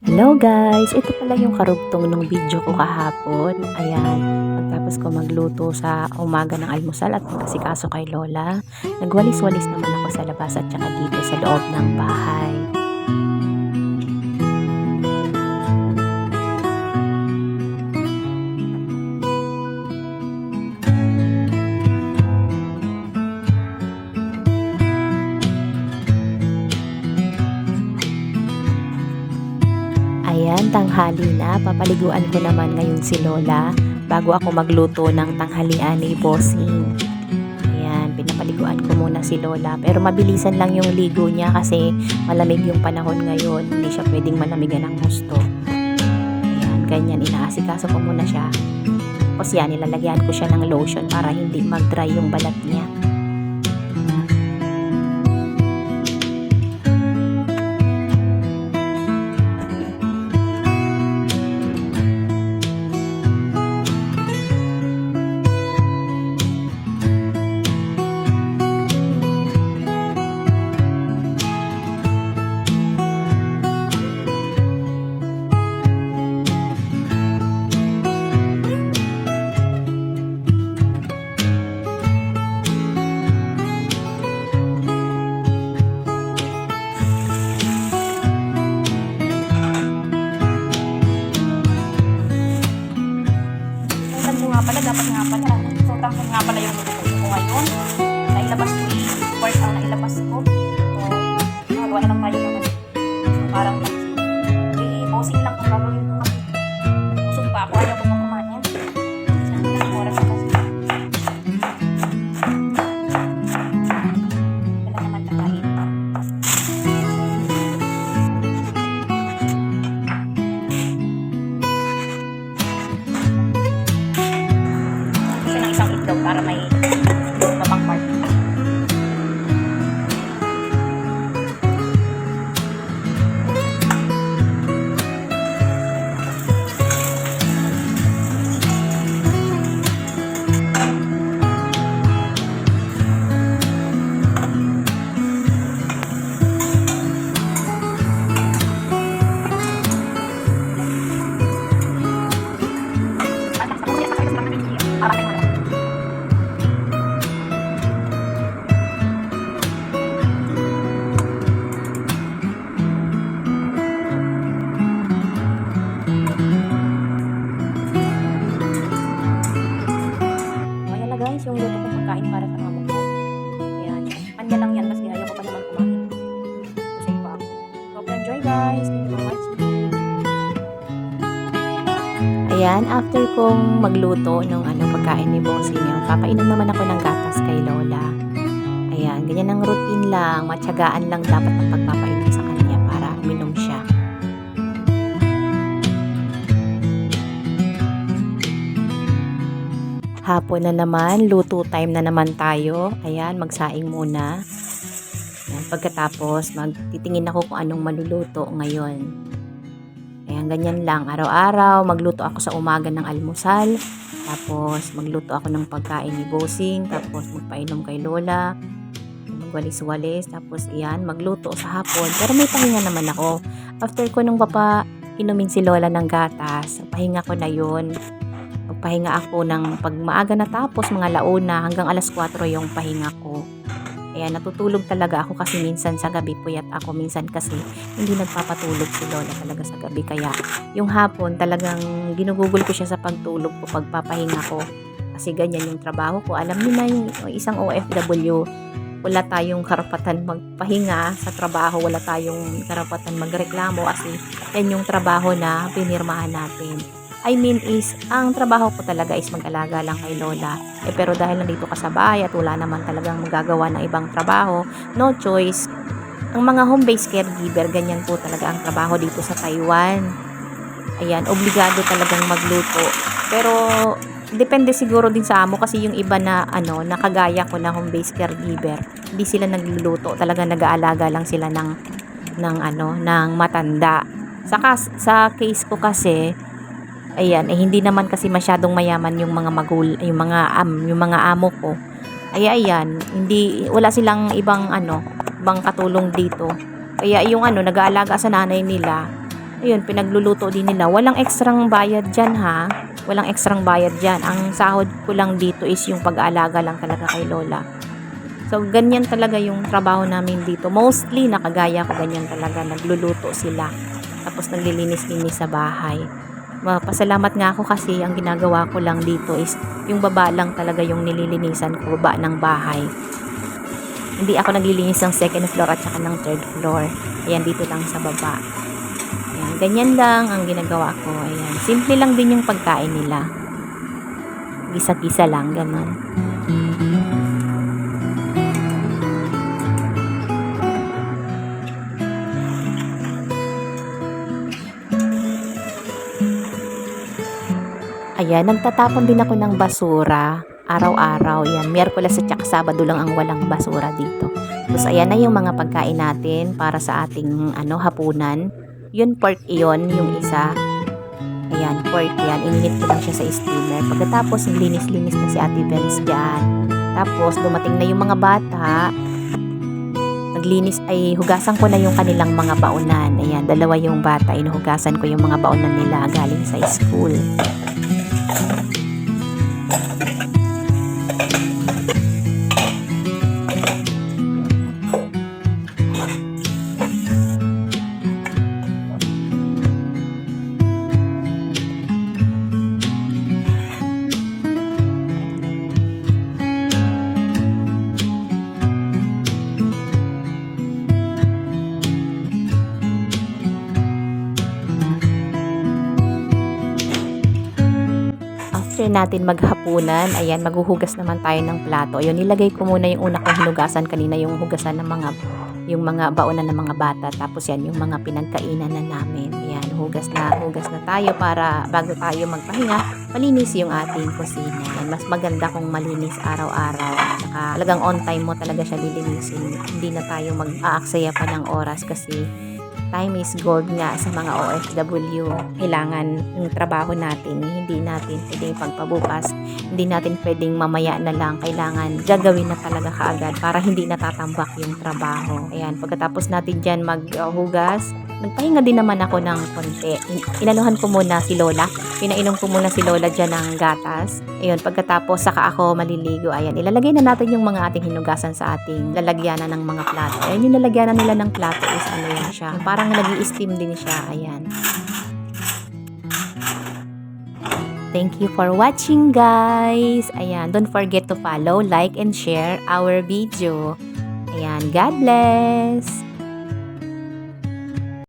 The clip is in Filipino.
Hello guys! Ito pala yung karugtong ng video ko kahapon. Ayan, pagtapos ko magluto sa umaga ng almusal at magkasikaso kay Lola, nagwalis-walis naman ako sa labas at saka dito sa loob ng bahay. Ayan, tanghali na. Papaliguan ko naman ngayon si Lola bago ako magluto ng tanghalian ni Bossing. Ayan, pinapaliguan ko muna si Lola. Pero mabilisan lang yung ligo niya kasi malamig yung panahon ngayon. Hindi siya pwedeng malamigan ng gusto. Ayan, ganyan. Inaasikaso ko muna siya. Tapos yan, nilalagyan ko siya ng lotion para hindi mag-dry yung balat niya. Guys. Ayan, after kong magluto ng ano, pagkain ni Bossing yun, papainom naman ako ng gatas kay Lola. Ayan, ganyan ang routine lang. Matyagaan lang dapat ang pagpapainom sa kanya para uminom siya. Hapon na naman, luto time na naman tayo. Ayan, magsaing muna. Pagkatapos, magtitingin ako kung anong maluluto ngayon. Ayan, ganyan lang. Araw-araw, magluto ako sa umaga ng almusal. Tapos, magluto ako ng pagkain ni Bossing. Tapos, magpainom kay Lola. Magwalis-walis. Tapos, iyan, magluto sa hapon. Pero may pahinga naman ako. After ko nung papa inumin si Lola ng gatas, pahinga ko na yun. Magpahinga ako ng pag maaga natapos, mga launa, hanggang alas 4 yung pahinga ko. Kaya natutulog talaga ako kasi minsan sa gabi puyat ako. Minsan kasi hindi nagpapatulog si Lola talaga sa gabi. Kaya yung hapon talagang ginugugol ko siya sa pagtulog ko, pagpapahinga ko. Kasi ganyan yung trabaho ko. Alam niyo na yung isang OFW, wala tayong karapatan magpahinga sa trabaho, wala tayong karapatan magreklamo kasi yan yung trabaho na pinirmahan natin. I mean is, ang trabaho ko talaga is mag-alaga lang kay Lola. Eh pero dahil nandito ka sa bahay at wala naman talagang magagawa ng ibang trabaho, no choice. Ang mga home-based caregiver, ganyan po talaga ang trabaho dito sa Taiwan. Ayan, obligado talagang magluto. Pero depende siguro din sa amo kasi yung iba na ano, nakagaya ko na home-based caregiver, hindi sila nagluluto, talaga nag-aalaga lang sila ng ng ano, ng matanda. Saka sa case ko kasi ayan, eh hindi naman kasi masyadong mayaman yung mga magul, yung mga am, yung mga amo ko. Ay ayan, hindi wala silang ibang ano, ibang katulong dito. Kaya yung ano, nag-aalaga sa nanay nila, Ayun, pinagluluto din nila. Walang ekstrang bayad dyan ha. Walang ekstrang bayad dyan. Ang sahod ko lang dito is yung pag-aalaga lang talaga kay Lola. So, ganyan talaga yung trabaho namin dito. Mostly, nakagaya ko ganyan talaga. Nagluluto sila. Tapos naglilinis-linis sa bahay. Mapasalamat nga ako kasi ang ginagawa ko lang dito is yung baba lang talaga yung nililinisan ko, baba ng bahay. Hindi ako naglilinis ng second floor at saka ng third floor. Ayan, dito lang sa baba. Ayan, ganyan lang ang ginagawa ko. Ayan, simple lang din yung pagkain nila. Gisa-gisa lang, ganun. Ayan, nagtatapon din ako ng basura. Araw-araw, yan. Miyerkules at saka Sabado lang ang walang basura dito. Tapos ayan na yung mga pagkain natin para sa ating ano hapunan. Yun pork iyon, yung isa. Ayan, pork yan. Ininit ko lang siya sa steamer. Pagkatapos, linis-linis na si Ate Benz dyan. Tapos, dumating na yung mga bata. Naglinis, ay hugasan ko na yung kanilang mga baonan. Ayan, dalawa yung bata. Inuhugasan ko yung mga baonan nila galing sa school. Thank you. After natin maghapunan, ayan, maghuhugas naman tayo ng plato. Ayun, nilagay ko muna yung una kong hinugasan kanina, yung hugasan ng mga yung mga baonan ng mga bata. Tapos yan, yung mga pinagkainan na namin. Ayan, hugas na, hugas na tayo para bago tayo magpahinga, malinis yung ating kusina. Yan, mas maganda kung malinis araw-araw. Saka talagang on time mo talaga siya lilinisin. Hindi na tayo mag-aaksaya pa ng oras kasi time is gold nga sa mga OFW. Kailangan yung trabaho natin, hindi natin pwedeng pagpabukas, hindi natin pwedeng mamaya na lang. Kailangan gagawin na talaga kaagad para hindi natatambak yung trabaho. Ayan, pagkatapos natin dyan maghugas, nagpahinga din naman ako ng konti. In- ko muna si Lola. Pinainom ko muna si Lola dyan ng gatas. Ayun, pagkatapos saka ako maliligo. Ayan, ilalagay na natin yung mga ating hinugasan sa ating lalagyanan ng mga plato. Ayan, yung lalagyanan nila ng plato is ano yan siya. Yung Parang nag steam din siya. Ayan. Thank you for watching guys. Ayan, don't forget to follow, like, and share our video. Ayan, God bless.